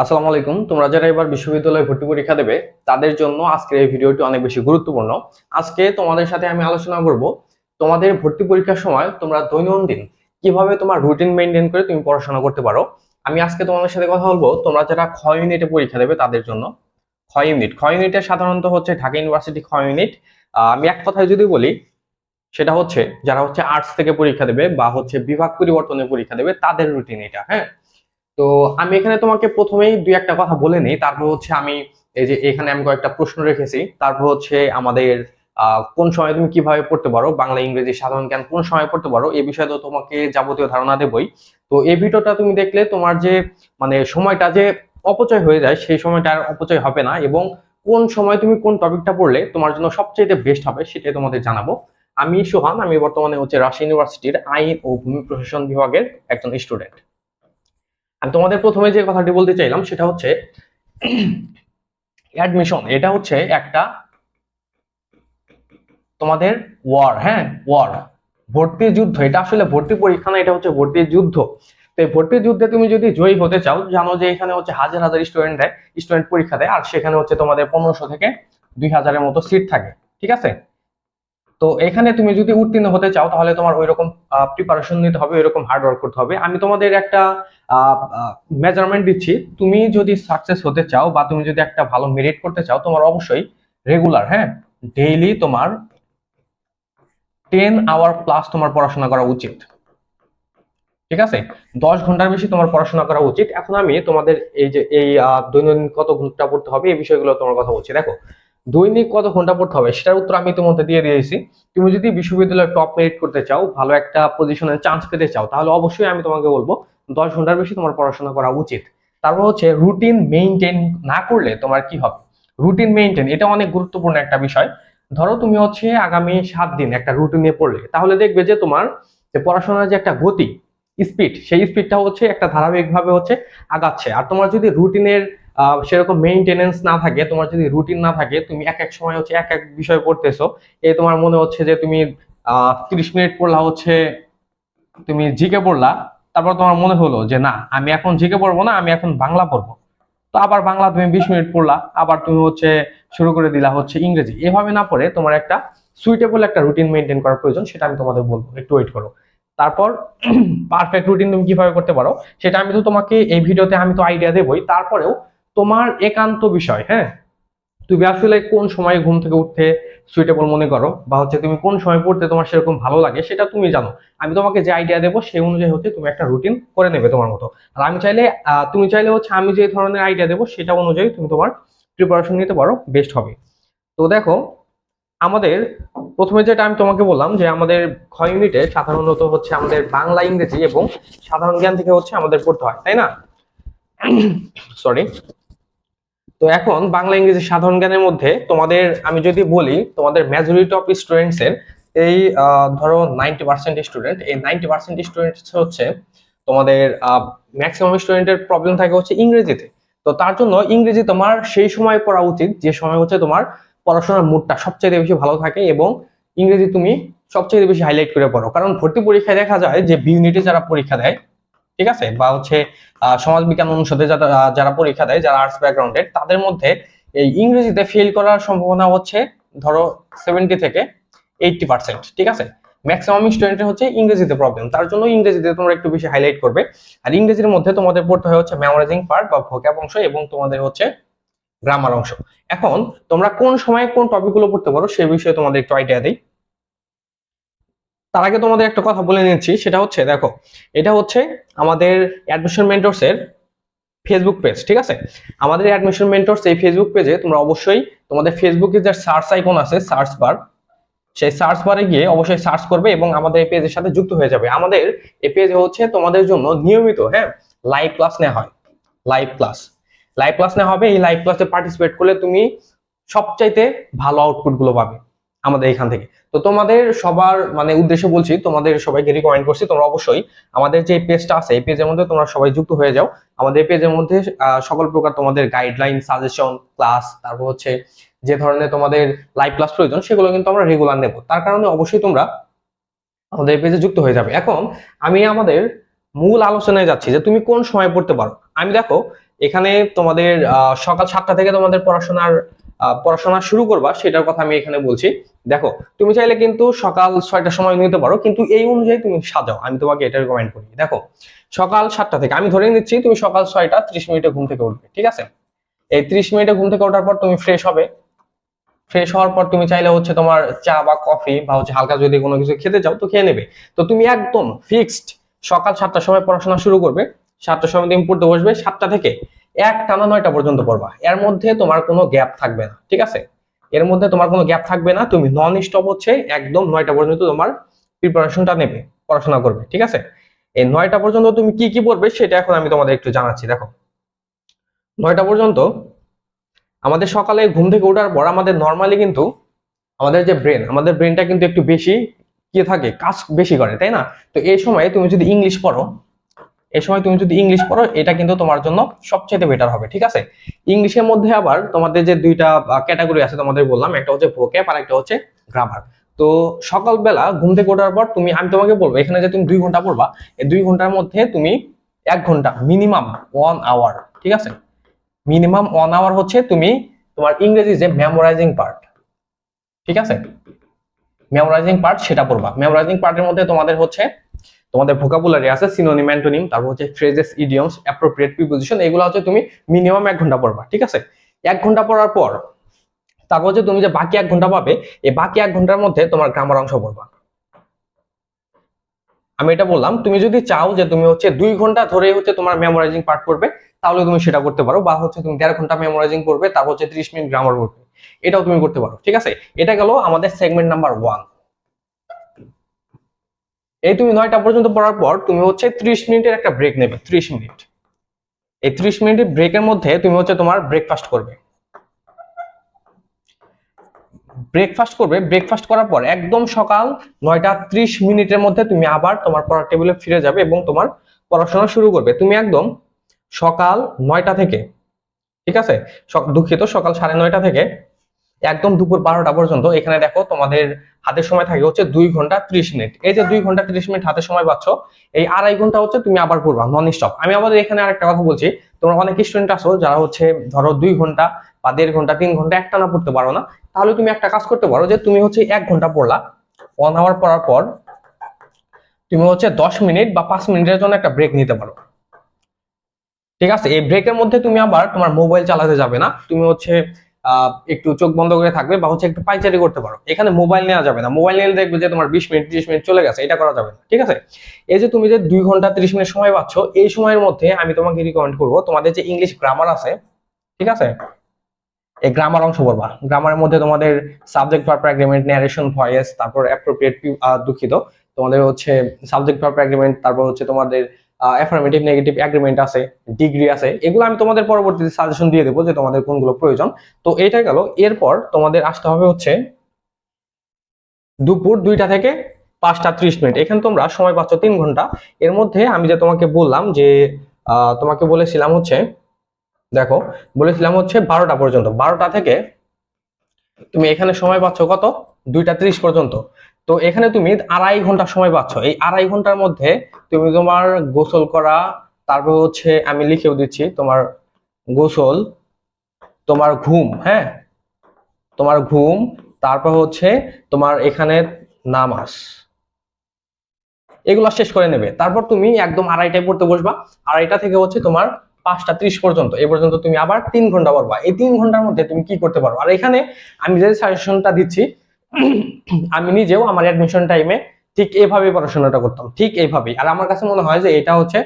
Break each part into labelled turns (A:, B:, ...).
A: আসসালামু আলাইকুম। তোমরা যারা এবার বিশ্ববিদ্যালয়ে ভর্তি পরীক্ষা দেবে, তাদের জন্য আজকের এই ভিডিওটি অনেক বেশি গুরুত্বপূর্ণ। আজকে তোমাদের সাথে আমি আলোচনা করব, তোমাদের ভর্তি পরীক্ষার সময় তোমরা দৈনন্দিন কীভাবে তোমার রুটিন মেনটেন করে তুমি পড়াশোনা করতে পারো। আমি আজকে তোমাদের সাথে কথা বলব, তোমরা যারা খ ইউনিটে পরীক্ষা দেবে তাদের জন্য। খ ইউনিট খ ইউনিটে সাধারণত হচ্ছে ঢাকা ইউনিভার্সিটি খ ইউনিট আমি এক কথায় যদি বলি, সেটা হচ্ছে যারা হচ্ছে আর্টস থেকে পরীক্ষা দেবে বা হচ্ছে বিভাগ পরিবর্তনের পরীক্ষা দেবে, তাদের রুটিন এটা হ্যাঁ? তো আমি এখানে তোমাকে প্রথমেই দুই একটা কথা বলে নিই। তারপর হচ্ছে আমি এই যে এখানে আমি কয়েকটা প্রশ্ন রেখেছি। তারপর হচ্ছে আমাদের কোন সময় তুমি কীভাবে পড়তে পারো? বাংলা, ইংরেজি, সাধারণ জ্ঞান কোন সময় পড়তে পারো? এই বিষয়ে তো তোমাকে যাবতীয় ধারণা দেবই। তো এই ভিডিওটা তুমি দেখলে তোমার যে মানে সময়টা যে অপচয় হয়ে যায়, সেই সময়টা আর অপচয় হবে না এবং কোন সময় তুমি কোন টপিকটা পড়লে তোমার জন্য সবচেয়ে বেস্ট হবে সেটাই তোমাদের জানাব। আমি সোহান, আমি বর্তমানে হচ্ছে রাজশাহী ইউনিভার্সিটির আইন ও ভূমি প্রশাসন বিভাগের একজন স্টুডেন্ট। আমি তোমাদের প্রথমে যে কথাটি বলতে চাইলাম সেটা হচ্ছে অ্যাডমিশন এটা হচ্ছে একটা তোমাদের ওয়ার হ্যাঁ ওয়ার ভর্তি যুদ্ধ, এটা আসলে ভর্তি পরীক্ষা না, এটা হচ্ছে ভর্তি যুদ্ধ। তো এই ভর্তি যুদ্ধে তুমি যদি জয়ী হতে চাও, জানো যে এখানে হচ্ছে হাজার হাজার স্টুডেন্ট দেয় স্টুডেন্ট পরীক্ষা দেয়, আর সেখানে হচ্ছে তোমাদের পনেরোশো থেকে দুই হাজারের মতো সিট থাকে, ঠিক আছে? তো এখানে তুমি যদি উত্তীর্ণ হতে চাও, তাহলে তোমার ওই রকম প্রিপারেশন নিতে হবে ওই রকম হার্ড ওয়ার্ক করতে হবে। আমি তোমাদের একটা মেজারমেন্ট দিচ্ছি। তুমি যদি সাকসেস হতে চাও বা তুমি যদি একটা ভালো মেরিট করতে চাও, তোমার অবশ্যই রেগুলার হ্যাঁ ডেইলি তোমার টেন আওয়ার প্লাস তোমার পড়াশোনা করা উচিত। ঠিক আছে? দশ ঘণ্টার বেশি তোমার পড়াশোনা করা উচিত। এখন আমি তোমাদের এই যে, এই দৈনন্দিন কত ঘণ্টা পড়তে হবে, এই বিষয়গুলো তোমার কথা বলছি। দেখো দৈনিক কত ঘণ্টা পড়তে হবে? সেটার উত্তর আমি তোমাদের দিয়ে দিয়েছি। তুমি যদি বিশ্ববিদ্যালয়ে টপ মেরিট করতে চাও, ভালো একটা পজিশনের চান্স পেতে চাও, তাহলে অবশ্যই আমি তোমাকে বলব, দশ ঘণ্টার বেশি তোমার পড়াশোনা করা উচিত। তারপর হচ্ছে রুটিন মেইনটেইন না করলে তোমার কি হবে? রুটিন মেইনটেইন এটা অনেক গুরুত্বপূর্ণ একটা বিষয়। ধরো তুমি হচ্ছে আগামী সাত দিন একটা রুটিন নিয়ে পড়লে, তাহলে দেখবে যে তোমার যে পড়াশোনার যে একটা গতি স্পিড সেই স্পিডটা হচ্ছে একটা ধারাবাহিকভাবে হচ্ছে আগাচ্ছে। আর তোমার যদি রুটিনের সেরকম মেইনটেনেন্স না থাকে, তোমার যদি রুটিন না থাকে, তুমি এক এক সময় হচ্ছে এক এক বিষয় পড়তেছো এ তোমার মনে হচ্ছে যে তুমি তিরিশ মিনিট পড়লা হচ্ছে, তুমি জিকে পড়লা, তারপর তোমার মনে হলো যে না, আমি এখন জিকে পড়ব না, আমি এখন বাংলা পড়ব। তো আবার বাংলা তুমি বিশ মিনিট পড়লা, আবার তুমি হচ্ছে শুরু করে দিলা হচ্ছে ইংরেজি। এভাবে না পড়ে তোমার একটা সুইটেবল একটা রুটিন মেনটেন করার প্রয়োজন, সেটা আমি তোমাদের বলব। একটু ওয়েট করো। তারপর পারফেক্ট রুটিন তুমি কীভাবে করতে পারো, সেটা আমি তো তোমাকে এই ভিডিওতে আমি তো আইডিয়া দেবই। তারপরেও তোমার একান্ত বিষয় হ্যাঁ? তুমি আসলে কোন সময় ঘুম থেকে উঠতে সুইটেবল মনে করো? বা হচ্ছে তুমি কোন সময় পড়তে তোমার সেরকম ভালো লাগে, সেটা তুমি জানো। আমি তোমাকে যে আইডিয়া দেবো সেই অনুযায়ী হচ্ছে তুমি একটা রুটিন করে নেবে তোমার মতো। আর আমি চাইলে তুমি চাইলে হচ্ছে আমি যে ধরনের আইডিয়া দেবো, সেটা অনুযায়ী তুমি তোমার প্রিপারেশন নিতে পারো বেস্ট হবে। তো দেখো, আমাদের প্রথমে যেটা আমি তোমাকে বললাম যে আমাদের খ ইউনিটে সাধারণত হচ্ছে আমাদের বাংলা, ইংরেজি এবং সাধারণ জ্ঞান থেকে হচ্ছে আমাদের পড়তে হয়, তাই না? সরি তো এখন বাংলা, ইংরেজি সাধারণ জ্ঞানের মধ্যে তোমাদের, আমি যদি বলি, তোমাদের মেজরিটি অফ স্টুডেন্টস এর এই ধরো নাইনটি পার্সেন্ট স্টুডেন্ট এই নাইনটি পার্সেন্ট স্টুডেন্ট হচ্ছে তোমাদের ম্যাক্সিমাম স্টুডেন্টের প্রবলেম থাকে হচ্ছে ইংরেজিতে। তো তার জন্য ইংরেজি তোমার সেই সময় পড়া উচিত, যে সময় হচ্ছে তোমার পড়াশোনার মুডটা সবচেয়ে বেশি ভালো থাকে এবং ইংরেজি তুমি সবচেয়ে বেশি হাইলাইট করে পড়ো। কারণ ভর্তি পরীক্ষায় দেখা যায় যে বি ইউনিটে যারা পরীক্ষা দেয় ঠিক আছে? বা হচ্ছে সমাজ বিজ্ঞান অনুষদে যারা যারা পরীক্ষা দেয়, যারা আর্টস ব্যাকগ্রাউন্ডের তাদের মধ্যে এই ইংরেজিতে ফেল করার সম্ভাবনা হচ্ছে, ধরো সেভেন্টি থেকে এইটটি পার্সেন্ট ঠিক আছে? ম্যাক্সিমাম স্টুডেন্টের হচ্ছে ইংরেজিতে প্রবলেম তার জন্য ইংরেজিতে তোমরা একটু বেশি হাইলাইট করবে। আর ইংরেজির মধ্যে তোমাদের পড়তে হয় হচ্ছে মেমোরাইজিং পার্ট বা ভোক্যাব অংশ এবং তোমাদের হচ্ছে গ্রামার অংশ। এখন তোমরা কোন সময় কোন টপিকগুলো পড়তে পারো, সে বিষয়ে তোমাদের একটু আইডিয়া দিই। তার আগে তোমাদের একটা কথা বলে নিচ্ছি, সেটা হচ্ছে, দেখো, এটা হচ্ছে আমাদের অ্যাডমিশন মেন্টরস এর ফেসবুক পেজ ঠিক আছে? আমাদের অ্যাডমিশন মেন্টরস এই ফেসবুক পেজে তোমরা অবশ্যই তোমাদের ফেসবুকে যে সার্চ আইকন আছে সার্চ বার সেই সার্চ বারে গিয়ে অবশ্যই সার্চ করবে এবং আমাদের এই পেজের সাথে যুক্ত হয়ে যাবে। আমাদের এই পেজে হচ্ছে তোমাদের জন্য নিয়মিত হ্যাঁ লাইভ ক্লাস নেওয়া হয় লাইভ ক্লাস লাইভ ক্লাস নেওয়া হবে, এই লাইভ ক্লাসে পার্টিসিপেট করলে তুমি সবচাইতে ভালো আউটপুটগুলো পাবে। আমাদের এখান থেকে। তো তোমাদের সবার মানে উদ্দেশ্যে বলছি, তোমাদের সবাইকে রিকমেন্ড করছি, তোমরা অবশ্যই আমাদের যে পেজটা আছে, এই পেজের মধ্যে তোমরা সবাই যুক্ত হয়ে যাও। আমাদের পেজের মধ্যে সকল প্রকার তোমাদের গাইডলাইন সাজেশন ক্লাস তারপর হচ্ছে যে ধরনের তোমাদের লাইভ ক্লাস প্রয়োজন, সেগুলো কিন্তু আমরা রেগুলার নেব। তার কারণে অবশ্যই তোমরা আমাদের পেজে যুক্ত হয়ে যাবে। এখন আমি আমাদের মূল আলোচনায় যাচ্ছি যে তুমি কোন সময় পড়তে পারো? আমি দেখো, এখানে তোমাদের সকাল সাতটা থেকে তোমাদের পড়াশোনার পড়াশোনা শুরু করবা, সেটার কথা আমি এখানে বলছি। দেখো, তুমি চাইলে কিন্তু সকাল ছয়টার সময় নিতে পারো, কিন্তু এই অনুযায়ী তুমি সাজাও, আমি তোমাকে এটা রিকমেন্ড করি। দেখো, সকাল সাতটা থেকে, আমি ধরে নিচ্ছি, তুমি সকাল ছয়টা ত্রিশ মিনিটে ঘুম থেকে উঠবে, ঠিক আছে? এই ত্রিশ মিনিটে ঘুম থেকে ওঠার পর তুমি ফ্রেশ হবে। ফ্রেশ হওয়ার পর তুমি চাইলে হচ্ছে তোমার চা বা কফি বা হচ্ছে হালকা যদি কোনো কিছু খেতে চাও, তো খেয়ে নেবে। তো তুমি একদম ফিক্সড সকাল সাতটার সময় পড়াশোনা শুরু করবে, সাতটার সময় তুমি পড়তে বসবে, সাতটা থেকে এক টানা নয়টা পর্যন্ত পড়বা। এর মধ্যে তোমার কোনো গ্যাপ থাকবে না, ঠিক আছে? এর মধ্যে তোমার কোনো গ্যাপ থাকবে না, তুমি নন স্টপ হচ্ছে একদম নয়টা পর্যন্ত তোমার প্রিপারেশনটা নেবে, পড়াশোনা করবে, ঠিক আছে? এই নয়টা পর্যন্ত তুমি কি কি পড়বে সেটা এখন আমি তোমাদের একটু জানাচ্ছি, দেখো। নয়টা পর্যন্ত আমাদের সকালে ঘুম থেকে ওঠার পর আমাদের নর্মালি কিন্তু আমাদের যে ব্রেন আমাদের ব্রেনটা কিন্তু একটু বেশি কি থাকে, কাজ বেশি করে, তাই না? তো এই সময় তুমি যদি ইংলিশ পড়ো এই সময় তুমি যদি ইংলিশ পড়ো, এটা কিন্তু তোমার জন্য সবচেয়ে বেটার হবে, ঠিক আছে? ইংলিশের মধ্যে আবার তোমাদের যে দুইটা ক্যাটাগরি আছে তোমাদের বললাম, একটা হচ্ছে ভোক্যাপ আর একটা হচ্ছে গ্রামার তো সকালবেলা ঘুম থেকে ওঠার পর তুমি, আমি তোমাকে বলব, এখানে যে তুমি দুই ঘণ্টা পড়বা, এই দুই ঘণ্টার মধ্যে তুমি এক ঘণ্টা মিনিমাম ওয়ান আওয়ার ঠিক আছে? মিনিমাম ওয়ান আওয়ার হচ্ছে তুমি তোমার ইংরেজি যে মেমোরাইজিং পার্ট ঠিক আছে? মেমোরাইজিং পার্ট সেটা পড়বা। মেমোরাইজিং পার্টের মধ্যে তোমাদের হচ্ছে তোমাদের ভোকাবুলারি আছে সিনোনিম অ্যান্টোনিম তারপর হচ্ছে ফ্রেজেস ইডিয়মস অ্যাপ্রোপ্রিয়েট প্রিপোজিশন এগুলো হচ্ছে তুমি মিনিমাম এক ঘণ্টা পড়বা, ঠিক আছে? এক ঘণ্টা পড়ার পর, তারপর হচ্ছে তুমি যে বাকি এক ঘণ্টা পাবে, এই বাকি এক ঘণ্টার মধ্যে তোমার গ্রামার অংশ পড়বা। আমি এটা বললাম, তুমি যদি চাও যে তুমি হচ্ছে দুই ঘণ্টা ধরে হচ্ছে তোমার মেমোরাইজিং পার্ট করবে, তাহলে তুমি সেটা করতে পারো, বা হচ্ছে তুমি দেড় ঘণ্টা মেমোরাইজিং করবে, তারপর হচ্ছে ত্রিশ মিনিট গ্রামার করবে এটাও তুমি করতে পারো, ঠিক আছে? এটা গেল আমাদের সেগমেন্ট নাম্বার ওয়ান এই তুমি নয়টা পর্যন্ত পড়ার পর তুমি হচ্ছে ত্রিশ মিনিটের একটা ব্রেক নেবে, ত্রিশ মিনিট। এই ত্রিশ মিনিটের ব্রেকের মধ্যে তুমি হচ্ছে তোমার ব্রেকফাস্ট করবে। ব্রেকফাস্ট করবে ব্রেকফাস্ট করার পর একদম সকাল নয়টা ত্রিশ মিনিটের মধ্যে তুমি আবার তোমার পড়ার টেবিলে ফিরে যাবে এবং তোমার পড়াশোনা শুরু করবে। তুমি একদম সকাল নয়টা থেকে, ঠিক আছে? দুঃখিত, সকাল সাড়ে নয়টা থেকে একদম দুপুর বারোটা পর্যন্ত। এখানে দেখো তোমাদের হাতের সময় থাকে হচ্ছে দুই ঘণ্টা ত্রিশ মিনিট। এই যে দুই ঘণ্টা ত্রিশ মিনিট হাতে সময় পাচ্ছ, এই আড়াই ঘণ্টা হচ্ছে তুমি আবার পড়বা নন স্টপ আমি আবার এখানে আরেকটা কথা বলছি, তোমরা অনেক স্টুডেন্ট আছো যারা হচ্ছে ধরো দুই ঘণ্টা বা দেড় ঘণ্টা, তিন ঘণ্টা একটা না পড়তে পারো না, তাহলে তুমি একটা কাজ করতে পারো যে তুমি হচ্ছে এক ঘণ্টা পড়লা। ওয়ান আওয়ার পড়ার পর তুমি হচ্ছে দশ মিনিট বা পাঁচ মিনিটের জন্য একটা ব্রেক নিতে পারো। ঠিক আছে? এই ব্রেকের মধ্যে তুমি আবার তোমার মোবাইল চালাতে যাবে না। তুমি হচ্ছে একটু চোখ বন্ধ করে থাকবে বা হচ্ছে একটু পাইচারি করতে পারো। এখানে মোবাইল নেওয়া যাবে না। মোবাইল নিলে দেখবে যে তোমার বিশ মিনিট, ত্রিশ মিনিট চলে গেছে, এটা করা যাবে না, ঠিক আছে? এই যে তুমি যে দুই ঘণ্টা, ত্রিশ মিনিট সময় পাচ্ছ, এই সময়ের মধ্যে আমি তোমাকে রিকমেন্ড করব, তোমাদের যে ইংলিশ গ্রামার আছে, ঠিক আছে? এই গ্রামার অংশ পড়বা গ্রামারের মধ্যে তোমাদের subject verb agreement narration voice তারপর অ্যাপ্রোপ্রিয়েট দুঃখিত। তোমাদের হচ্ছে সাবজেক্ট ভার্ব এগ্রিমেন্ট তারপর হচ্ছে তোমাদের অ্যাফার্মেটিভ নেগেটিভ এগ্রিমেন্ট আছে ডিগ্রি আছে, এগুলো আমি তোমাদের পরবর্তীতে সাজেশন দিয়ে দেবো যে তোমাদের কোনগুলো প্রয়োজন। তো এটা গেল, এরপর তোমাদের আসতে হবে হচ্ছে দুপুর দুইটা থেকে পাঁচটা ত্রিশ মিনিট। এখানে তোমরা সময় পাচ্ছ তিন ঘণ্টা। এর মধ্যে আমি যে তোমাকে বললাম যে তোমাকে বলেছিলাম হচ্ছে, দেখো, বলেছিলাম হচ্ছে বারোটা পর্যন্ত। বারোটা থেকে তুমি এখানে সময় পাচ্ছ কত? দুইটা ত্রিশ পর্যন্ত। তো এখানে তুমি আড়াই ঘণ্টা সময় পাচ্ছ। এই আড়াই ঘণ্টার মধ্যে তুমি তোমার গোসল করা, তারপর হচ্ছে আমি লিখেও দিচ্ছি তোমার গোসল, তোমার ঘুম হ্যাঁ? তোমার ঘুম, তারপর হচ্ছে তোমার এখানে নামাজ। এগুলো শেষ করে নেবে। তারপর তুমি একদম আড়াইটায় পড়তে বসবা। আড়াইটা থেকে হচ্ছে তোমার পাঁচটা ত্রিশ পর্যন্ত। এই পর্যন্ত তুমি আবার তিন ঘণ্টা পড়বা। এই তিন ঘণ্টার মধ্যে তুমি কি করতে পারো আর এখানে আমি যে সাজেশনটা দিচ্ছি আমি নিজেও আমার অ্যাডমিশন টাইমে ঠিক এইভাবে পড়াশোনাটা করতাম, ঠিক এইভাবেই আর আমার কাছে মনে হয় যে এটা হচ্ছে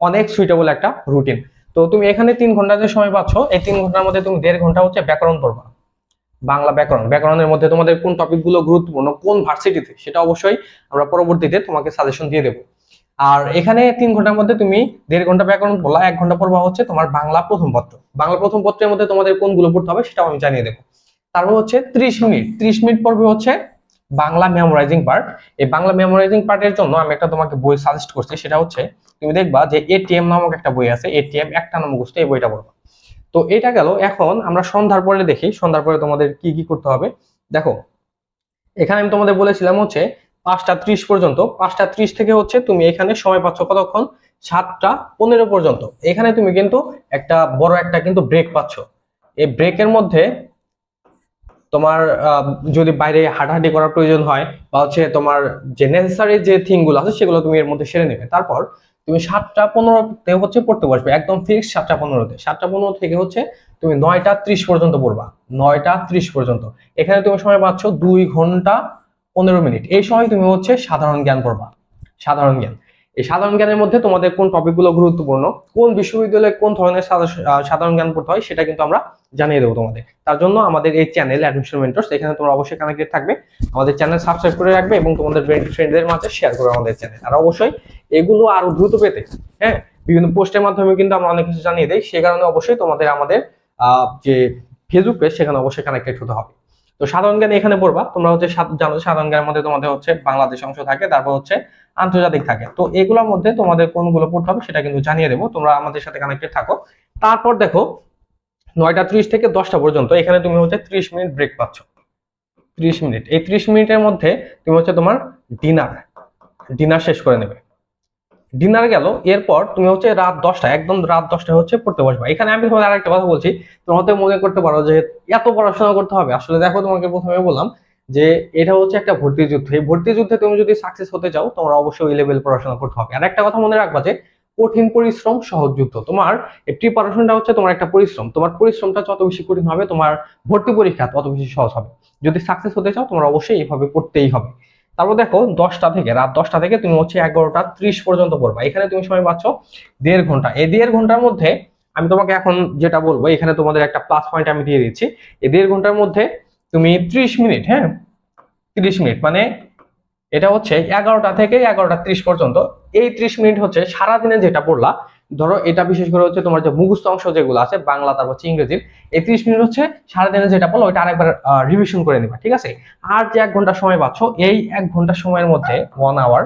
A: অনেক সুইটেবল একটা রুটিন তো তুমি এখানে তিন ঘণ্টা যে সময় পাচ্ছ, এই তিন ঘণ্টার মধ্যে তুমি দেড় ঘণ্টা হচ্ছে ব্যাকরণ পড়বা। বাংলা ব্যাকরণ। ব্যাকরণের মধ্যে তোমাদের কোন টপিকগুলো গুরুত্বপূর্ণ, কোন ভার্সিটিতে সেটা অবশ্যই আমরা পরবর্তীতে তোমাকে সাজেশন দিয়ে দেবো। আর এখানে তিন ঘণ্টার মধ্যে তুমি দেড় ঘণ্টা ব্যাকরণ পড়লা, এক ঘণ্টা পড়বা হচ্ছে তোমার বাংলা প্রথম পত্র। বাংলা প্রথম পত্রের মধ্যে তোমাদের কোনগুলো পড়তে হবে সেটাও আমি জানিয়ে দেবো। তারপর হচ্ছে ত্রিশ মিনিট। ত্রিশ মিনিট পর্বে হচ্ছে বাংলা মেমোরাইজিং পার্ট এই বাংলা মেমোরাইজিং পার্টের জন্য আমি একটা তোমাকে বই সাজেস্ট করছি, সেটা হচ্ছে তুমি দেখবা যে এটিএম নামক একটা বই আছে এটিএম একটা নাম মুখস্থ এই বইটা পড়বা। তো এটা গেল, এখন আমরা সন্ধ্যার পরে দেখি, সন্ধ্যার পরে তোমাদের কি কি করতে হবে। দেখো, এখানে আমি তোমাদের বলেছিলাম হচ্ছে পাঁচটা ত্রিশ পর্যন্ত, পাঁচটা ত্রিশ থেকে হচ্ছে তুমি এখানে সময় পাচ্ছ কতক্ষণ? সাতটা পনেরো পর্যন্ত। এখানে তুমি কিন্তু একটা বড় একটা কিন্তু ব্রেক পাচ্ছ। এই ব্রেকের মধ্যে তোমার যদি বাইরে হাঁটাহাঁটি করার প্রয়োজন হয় বা হচ্ছে তোমার যে নেসেসারি যে থিংগুলো আছে সেগুলো তুমি এর মধ্যে সেরে নেবে। তারপর তুমি সাতটা পনেরোতে হচ্ছে পড়তে বসবে, একদম ফিক্স সাতটা পনেরোতে। সাতটা পনেরো থেকে হচ্ছে তুমি নয়টা ত্রিশ পর্যন্ত পড়বা, নয়টা ত্রিশ পর্যন্ত। এখানে তুমি সময় পাচ্ছ দুই ঘণ্টা পনেরো মিনিট। এই সময় তুমি হচ্ছে সাধারণ জ্ঞান পড়বা, সাধারণ জ্ঞান। এই সাধারণ জ্ঞানের মধ্যে তোমাদের কোন টপিকগুলো গুরুত্বপূর্ণ, কোন বিশ্ববিদ্যালয়ে কোন ধরনের সাধা- সাধারণ জ্ঞান পড়তে হয় সেটা কিন্তু আমরা জানিয়ে দেবো তোমাদের। তার জন্য আমাদের এই চ্যানেল অ্যাডমিশন মেন্টরস এখানে তোমরা অবশ্যই কানেক্টেড থাকবে। আমাদের চ্যানেল সাবস্ক্রাইব করে রাখবে এবং তোমাদের ফ্রেন্ডদের মাঝে শেয়ার করবে আমাদের চ্যানেল আর অবশ্যই এগুলো আরও দ্রুত পেতে হ্যাঁ? বিভিন্ন পোস্টের মাধ্যমে কিন্তু আমরা অনেক কিছু জানিয়ে দিই। সে কারণে অবশ্যই তোমাদের আমাদের যে ফেসবুক পেজ সেখানে অবশ্যই কানেক্টেড হতে হবে। তো সাধারণ জ্ঞান এখানে পড়বা। তোমরা হচ্ছে জানো সাধারণ জ্ঞানের মধ্যে তোমাদের হচ্ছে বাংলাদেশ অংশ থাকে, তারপর হচ্ছে আন্তর্জাতিক থাকে। তো এগুলোর মধ্যে তোমাদের কোনগুলো পড়তে হবে সেটা কিন্তু জানিয়ে দেবো। তোমরা আমাদের সাথে কানেক্টেড থাকো। তারপর দেখো নয়টা ত্রিশ থেকে দশটা পর্যন্ত, এখানে তুমি হচ্ছে ত্রিশ মিনিট ব্রেক পাচ্ছ। ত্রিশ মিনিট। এই ত্রিশ মিনিটের মধ্যে তুমি হচ্ছে তোমার ডিনার ডিনার শেষ করে নেবে। ডিনার গেল, এরপর তুমি হচ্ছে রাত দশটা, একদম রাত দশটা হচ্ছে পড়তে বসবা। এখানে আমি তোমাদের আরেকটা কথা বলছি তোমাদের মনে করতে পারো যে এত পড়াশোনা করতে হবে। আসলে দেখো তোমাকে প্রথমে বললাম যে এটা হচ্ছে একটা ভর্তি যুদ্ধ। এই ভর্তি যুদ্ধে তুমি যদি সাকসেস হতে চাও, তোমার অবশ্যই লেভেল পড়াশোনা করতে হবে। আর একটা কথা মনে রাখবা যে কঠিন পরিশ্রম, সহজ যুদ্ধ। তোমার প্রিপারেশনটা হচ্ছে তোমার একটা পরিশ্রম। তোমার পরিশ্রমটা যত বেশি কঠিন হবে, তোমার ভর্তি পরীক্ষা তত বেশি সহজ হবে। যদি সাকসেস হতে চাও, তোমার অবশ্যই এইভাবে পড়তেই হবে। তারপর দেখো, দশটা থেকে, রাত দশটা থেকে তুমি হচ্ছে এগারোটা ত্রিশ পর্যন্ত পড়বা। এখানে তুমি সময় পাচ্ছ দেড় ঘণ্টা। এই দেড় ঘণ্টার মধ্যে আমি তোমাকে এখন যেটা বলব, এখানে তোমাদের একটা প্লাস পয়েন্ট আমি দিয়ে দিচ্ছি। এই দেড় ঘণ্টার মধ্যে তুমি ত্রিশ মিনিট হ্যাঁ? ত্রিশ মিনিট মানে এটা হচ্ছে এগারোটা থেকে এগারোটা ত্রিশ পর্যন্ত এই ত্রিশ মিনিট হচ্ছে সারাদিনে যেটা পড়লা, ধরো এটা বিশেষ করে হচ্ছে তোমার যে মুখস্থ অংশ যেগুলো আছে, বাংলা, তারপর হচ্ছে ইংরেজির এই ত্রিশ মিনিট হচ্ছে সারাদিনে যেটা পড়ল, ওইটা আরেকবার রিভিশন করে নিবা, ঠিক আছে? আর যে এক ঘণ্টা সময় পাচ্ছ, এই এক ঘণ্টা সময়ের মধ্যে ওয়ান আওয়ার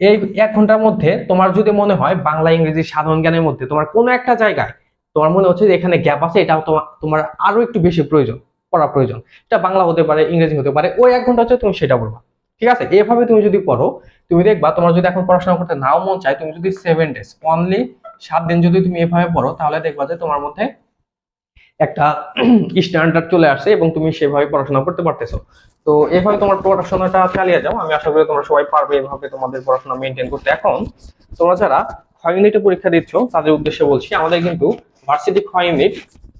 A: এই এক ঘণ্টার মধ্যে তোমার যদি মনে হয় বাংলা, ইংরেজি, সাধারণ জ্ঞানের মধ্যে তোমার কোনো একটা জায়গায় তোমার মনে হচ্ছে যে এখানে গ্যাপ আছে এটা তোমার আরও একটু বেশি প্রয়োজন, পড়া প্রয়োজন। এটা বাংলা হতে পারে, ইংরেজি হতে পারে, ওই এক ঘণ্টা হচ্ছে তুমি সেটা পড়বা। ঠিক আছে? এভাবে তুমি যদি পড়ো, তুমি দেখবা তোমার যদি এখন পড়াশোনা করতে নাও মন চায়, তুমি যদি সেভেন ডেজ অনলি সাত দিন যদি তুমি এভাবে পড়ো, তাহলে দেখবা যে তোমার মধ্যে একটা স্ট্যান্ডার্ড চলে আসছে এবং তুমি সেভাবে পড়াশোনা করতে পারতেছো। তো এভাবে তোমার পড়াশোনাটা চালিয়ে যাও। আমি আশা করি তোমরা সবাই পারবে এভাবে তোমাদের পড়াশোনা মেনটেন করতে। এখন তোমরা যারা ছয় ইউনিটে পরীক্ষা দিচ্ছ, তাদের উদ্দেশ্যে বলছি, আমাদের কিন্তু ভার্সিটি ছয় ইউনিট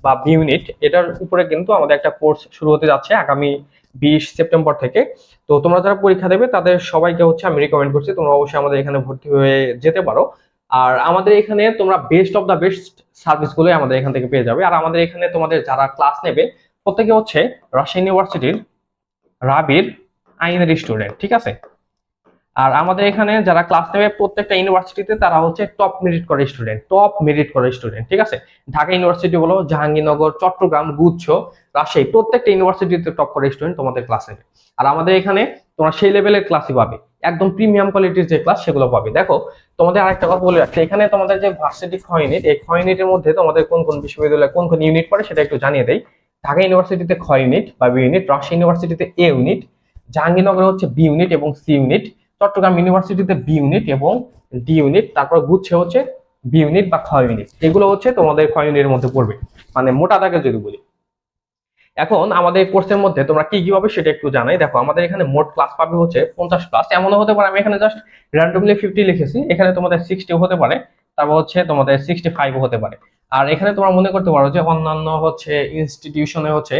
A: বা বি ইউনিট এটার উপরে কিন্তু আমাদের একটা কোর্স শুরু হতে যাচ্ছে আগামী বিশ সেপ্টেম্বর থেকে। তো তোমরা যারা পরীক্ষা দেবে, তাদের সবাইকে হচ্ছে আমি রেকমেন্ড করছি, তোমরা অবশ্যই আমাদের এখানে ভর্তি হয়ে যেতে পারো। আর আমাদের এখানে তোমরা বেস্ট অফ দ্য বেস্ট সার্ভিসগুলোই আমাদের এখান থেকে পেয়ে যাবে। আর আমাদের এখানে তোমাদের যারা ক্লাস নেবে, প্রত্যেকে হচ্ছে রাশিয়া ইউনিভার্সিটির রাবির আইনের স্টুডেন্ট ঠিক আছে? আর আমাদের এখানে যারা ক্লাস নেবে প্রত্যেকটা ইউনিভার্সিটিতে তারা হচ্ছে টপ মেরিট করে স্টুডেন্ট টপ মেরিট করে স্টুডেন্ট ঠিক আছে? ঢাকা ইউনিভার্সিটি বলো, জাহাঙ্গীরনগর, চট্টগ্রাম, গুচ্ছ, রাজশাহী, প্রত্যেকটা ইউনিভার্সিটিতে টপ করে স্টুডেন্ট তোমাদের ক্লাস নেবে আর আমাদের এখানে তোমরা সেই লেভেলের ক্লাসই পাবে। একদম প্রিমিয়াম কোয়ালিটির যে ক্লাস সেগুলো পাবে। দেখো, তোমাদের আরেকটা কথা বলে রাখছি এখানে তোমাদের যে ভার্সিটি খ ইউনিট এই খ ইউনিটের মধ্যে তোমাদের কোন কোন বিশ্ববিদ্যালয়ে কোন কোন ইউনিট পড়ে সেটা একটু জানিয়ে দেয় ঢাকা ইউনিভার্সিটিতে খ ইউনিট বা বি ইউনিট রাজশাহী ইউনিভার্সিটিতে এ ইউনিট জাহাঙ্গীরনগরে হচ্ছে বি ইউনিট এবং সি ইউনিট চট্টগ্রাম ইউনিভার্সিটিতে বি ইউনিট এবং ডি ইউনিট তারপর গুচ্ছে হচ্ছে বি ইউনিট বা খ ইউনিট এগুলো হচ্ছে তোমাদের খ ইউনিটের মধ্যে পড়বে। মানে মোটা দাগে যদি বলি। এখন আমাদের কোর্সের মধ্যে তোমরা কি কি পাবে সেটা একটু জানাই। দেখো, আমাদের এখানে মোট ক্লাস পাবে হচ্ছে পঞ্চাশ প্লাস এমনও হতে পারে, আমি এখানে জাস্ট র্যান্ডমলি ফিফটি লিখেছি। এখানে তোমাদের সিক্সটি হতে পারে, তারপর হচ্ছে তোমাদের সিক্সটি ফাইভ হতে পারে। আর এখানে তোমরা মনে করতে পারো যে অন্যান্য হচ্ছে ইনস্টিটিউশনে হচ্ছে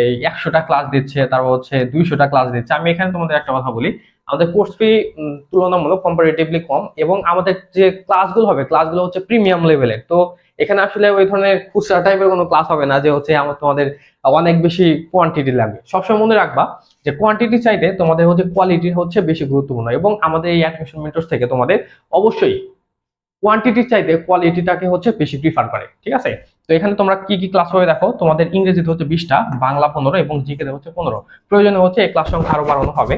A: এই একশোটা ক্লাস দিচ্ছে, তারপর হচ্ছে দুইশোটা ক্লাস দিচ্ছে। আমি এখানে তোমাদের একটা কথা বলি। আমাদের কোর্স ফি তুলনামূলক কম্পারেটিভলি কম এবং আমাদের যে ক্লাসগুলো হবে ক্লাসগুলো হচ্ছে প্রিমিয়াম লেভেলের তো এখানে আসলে ওই ধরনের খুচরা টাইপের কোনো ক্লাস হবে না যে হচ্ছে আমার তোমাদের অনেক বেশি কোয়ান্টিটি লাগবে। সবসময় মনে রাখবা যে কোয়ান্টিটি চাইতে তোমাদের হচ্ছে কোয়ালিটি হচ্ছে বেশি গুরুত্বপূর্ণ এবং আমাদের এই অ্যাডমিশন মেন্টর্স থেকে তোমাদের অবশ্যই কোয়ান্টিটির চাইতে কোয়ালিটিটাকে হচ্ছে বেশি প্রিফার করে, ঠিক আছে? তো এখানে তোমরা কি কি ক্লাস হবে দেখো? তোমাদের ইংরেজিতে হচ্ছে বিশটা, বাংলা পনেরো এবং জিকেতে হচ্ছে পনেরো। প্রয়োজনে হচ্ছে এই ক্লাস সংখ্যা আরও বাড়ানো হবে।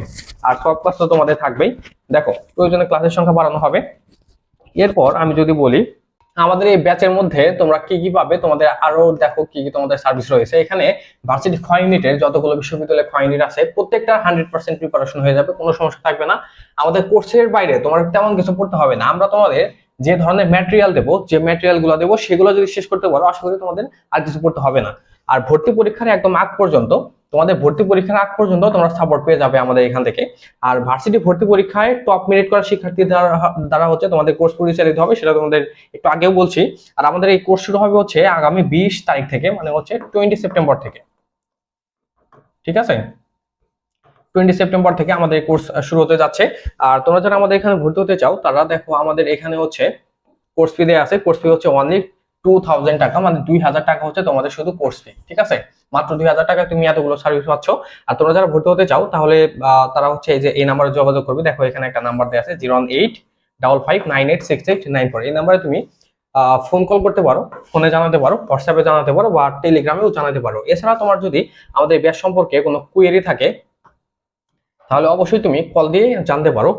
A: আর সব ক্লাস তো তোমাদের থাকবেই। দেখো, প্রয়োজনে ক্লাসের সংখ্যা বাড়ানো হবে। এরপর আমি যদি বলি, আমাদের এই ব্যাচের মধ্যে তোমরা কি কি পাবে? তোমাদের আরও দেখো কি কি তোমাদের সার্ভিস রয়েছে। এখানে ভার্সিটি খ ইউনিটের যতগুলো বিশ্ববিদ্যালয়ে খ ইউনিট আছে, প্রত্যেকটা হান্ড্রেড পার্সেন্ট প্রিপারেশন হয়ে যাবে, কোনো সমস্যা থাকবে না। আমাদের কোর্সের বাইরে তোমার তেমন কিছু পড়তে হবে না। আমরা তোমাদের যে ধরনের ম্যাটেরিয়াল দেবো, যে ম্যাটেরিয়ালগুলো দেবো, সেগুলো যদি শেষ করতে পারো আশা করি তোমাদের আর কিছু পড়তে হবে না। আর ভর্তি পরীক্ষার একদম আগ পর্যন্ত, তোমাদের ভর্তি পরীক্ষার আগ পর্যন্ত তোমরা সাপোর্ট পেয়ে যাবে আমাদের এখান থেকে। আর ভার্সিটি ভর্তি পরীক্ষায় টপ মেরিট করা শিক্ষার্থী দ্বারা হচ্ছে তোমাদের কোর্স পরিচালিত হবে, সেটা তোমাদের একটু আগেও বলছি। আর আমাদের এই কোর্স শুরু হবে হচ্ছে আগামী বিশ তারিখ থেকে মানে হচ্ছে টোয়েন্টি সেপ্টেম্বর থেকে। ঠিক আছে? টোয়েন্টি সেপ্টেম্বর থেকে আমাদের কোর্স শুরু হতে যাচ্ছে। আর তোমরা যারা আমাদের এখানে ভর্তি হতে চাও, তারা দেখো আমাদের এখানে হচ্ছে কোর্স ফি দেওয়া আছে। কোর্স ফি হচ্ছে অনলি টু থাউজেন্ড টাকা মানে দুই হাজার টাকা হচ্ছে তোমাদের শুধু কোর্স ফি, ঠিক আছে? মাত্র দুই হাজার টাকা তুমি এতগুলো সার্ভিস পাচ্ছ। আর তোমরা যারা ভর্তি হতে চাও, তাহলে তারা হচ্ছে এই যে এই নাম্বারে যোগাযোগ করবে। দেখো এখানে একটা নাম্বার দেওয়া আছে zero eight double five nine eight six eight nine four এই নাম্বারে তুমি ফোন কল করতে পারো ফোনে জানাতে পারো হোয়াটসঅ্যাপে জানাতে পারো, বা টেলিগ্রামেও জানাতে পারো। এছাড়া তোমার যদি আমাদের ব্যাস সম্পর্কে কোনো কুয়েরি থাকে তাহলে অবশ্যই তুমি কল দিয়ে জানতে পারো।